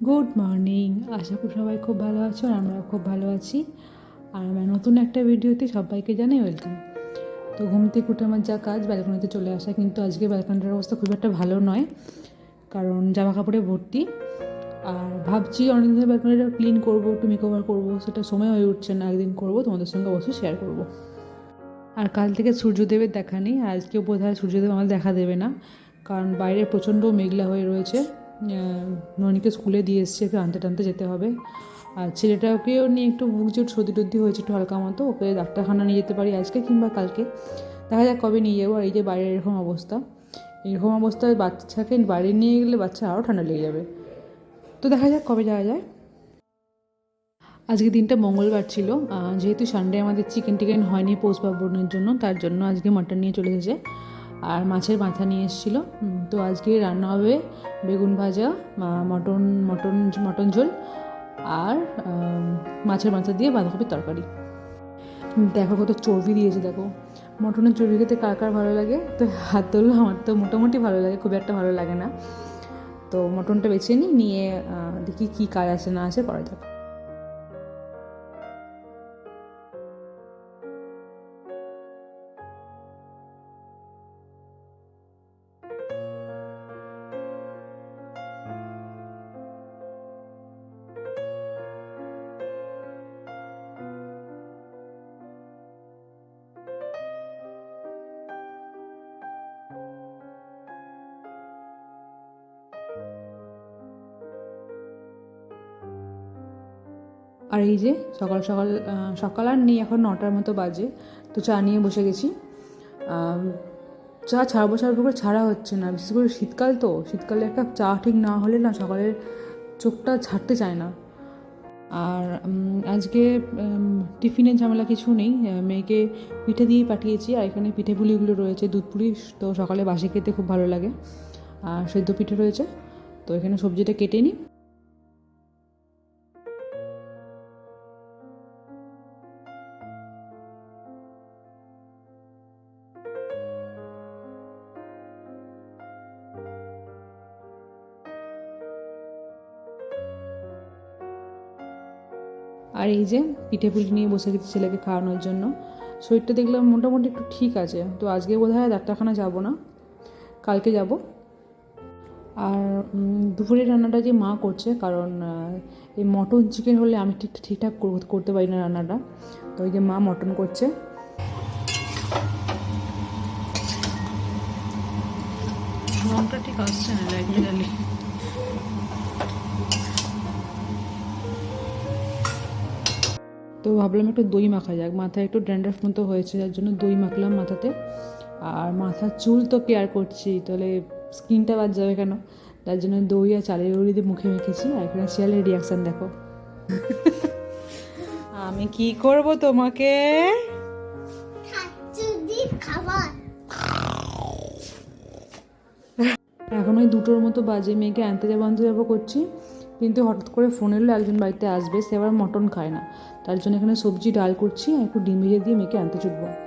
Good morning আশা করি সবাই খুব ভালো আছো আর আমরাও খুব ভালো আছি। আর আমার নতুন একটা ভিডিওতে সবাইকে জানাই ওয়েলকাম তো ঘুম থেকে উঠে আমার যা কাজ ব্যালকনিতে চলে আসা কিন্তু আজকে ব্যালকনিটার অবস্থা খুব একটা ভালো নয়। কারণ জামা কাপড়ে ভর্তি। আর ভাবছি অনেকদিন ধরে ব্যালকনিটা ক্লিন করব, একটু মেকওভার করব, সেটা সময় হয়ে উঠছে না, একদিন করব, তোমাদের সঙ্গে অবশ্যই শেয়ার করব। আর কাল থেকে সূর্যদেবের দেখা নেই আজকেও বোধ হয় সূর্যদেব আমাদের দেখা দেবে না, কারণ বাইরে প্রচণ্ড মেঘলা হয়ে রয়েছে। ননিকে স্কুলে দিয়ে এসছে, ওকে আনতে টানতে যেতে হবে। আর ছেলেটাকেও নিয়ে একটু বুক ওর সর্দি টর্দি হয়েছে একটু হালকা মতো, ওকে ডাক্তারখানা নিয়ে যেতে পারি আজকে কিংবা কালকে। দেখা যাক কবে নিয়ে যাব। আর এই যে বাইরের এরকম অবস্থা, এরকম অবস্থায় বাচ্চাকে বাইরে নিয়ে গেলে বাচ্চা আরও ঠান্ডা লেগে যাবে। তো দেখা যাক কবে যাওয়া যায়। আজকে দিনটা মঙ্গলবার ছিল। যেহেতু সানডে আমাদের চিকেন টিকেন হয়নি পৌষ পার্বণের জন্য, তার জন্য আজকে মাটন নিয়ে চলে এসেছে। আর মাছের মাথা নিয়ে এসেছিল। তো আজকে রান্না হবে বেগুন ভাজা মটন মটন মটন ঝোল আর মাছের মাথা দিয়ে বাঁধাকপির তরকারি। দেখো কত চর্বি দিয়েছে, দেখো। মটনের চর্বি খেতে কার কার ভালো লাগে? তো হাত ধরলো আমার তো মোটামুটি ভালো লাগে, খুব একটা ভালো লাগে না। তো মটনটা বেছে নিই, নিয়ে দেখি কী কাজ আছে না আছে করা যাক আর এই যে সকাল সকাল সকাল আর নেই, এখন নটার মতো বাজে। তো চা নিয়ে বসে গেছি। চা ছাড়বো ছাড়বো করে ছাড়া হচ্ছে না। বিশেষ করে শীতকাল তো, শীতকালে একটা চা ঠিক না হলে না সকালের চোখটা ছাড়তে চায় না। আর আজকে টিফিনের ঝামেলা কিছু নেই। মেয়েকে পিঠে দিয়েই পাঠিয়েছি আর এখানে পিঠে পুলিগুলো রয়েছে। দুধ পুলি তো সকালে বাসি খেতে খুব ভালো লাগে। আর সেদ্ধ পিঠে রয়েছে। তো এখানে সবজিটা কেটে নিই। আর এই যে পিঠে পুলি নিয়ে বসে গেছি ছেলেকে খাওয়ানোর জন্য। শরীরটা দেখলাম মোটামুটি একটু ঠিক আছে। তো আজকে বোধ হয় ডাক্তারখানা যাব না। কালকে যাব। আর উম, দুপুরের রান্নাটা যে মা করছে কারণ এই মটন চিকেন হলে আমি ঠিক ঠিকঠাক করতে পারি না রান্নাটা। তো ওই যে মা মটন করছে। রংটা ঠিক আসছে না ভাবলাম একটু দই মাখা যাক। মাথায় একটু ড্যান্ড্রাফ মতো হয়েছে যার জন্য দই মাখলাম মাথাতে। আর মাথার চুল তো কেয়ার করছি তাহলে স্কিনটা বাদ যাবে কেন? তার জন্য দই আর চালের গুঁড়ি দিয়ে মুখে মেখেছি। আর এখানে শিয়ালের রিয়াকশান দেখো। আমি কি করব তোমাকে? এখন ওই দুটোর মতো বাজে মেয়েকে আনতে যাব আনতে যাব করছি। কিন্তু হঠাৎ করে ফোন এলো, একজন বাড়িতে আসবে, সে আবার মটন খায় না। তার জন্য এখানে সবজি ডাল করছি, আর একটু ডিম ভেজে দিয়ে মেয়েকে আনতে ছুটবো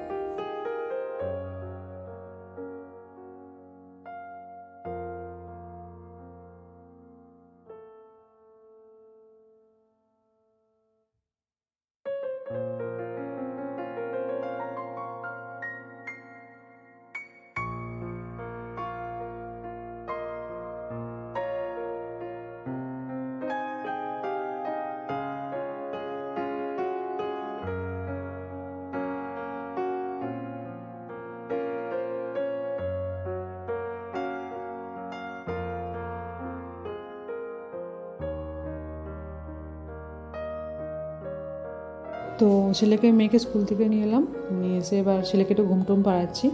তো ছেলেকে মেয়েকে স্কুল থেকে নিয়ে এলাম। নিয়ে এসে এবার ছেলেকে একটু ঘুম টুম পাড়াচ্ছি।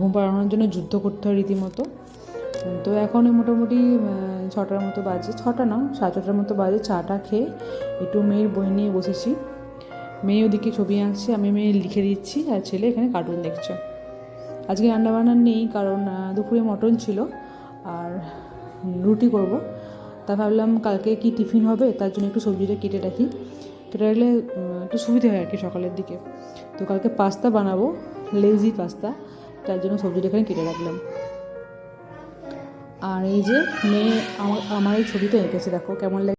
ঘুম পাড়ানোর জন্য যুদ্ধ করতে হয় রীতিমতো। তো এখন মোটামুটি ছটার মতো বাজে। ছটা না, সাড়ে ছটার মতো বাজে। চাটা খেয়ে একটু মেয়ের বই নিয়ে বসেছি। মেয়ে ওদিকে ছবি আঁকছে, আমি মেয়ে লিখে দিচ্ছি আর ছেলে এখানে কার্টুন দেখছে। আজকে রান্না বান্না নেই কারণ দুপুরে মটন ছিল আর রুটি করব। তা ভাবলাম কালকে কি টিফিন হবে, তার জন্য একটু সবজিটা কেটে রাখি। কেটে রাখলে একটু সুবিধে হয় আর কি সকালের দিকে। তো কালকে পাস্তা বানাবো লেজি পাস্তা, তার জন্য সবজিটা এখানে কেটে রাখলাম। আর এই যে মেয়ে, আমার আমার এই ছবিটা এঁকেছে দেখো কেমন লাগে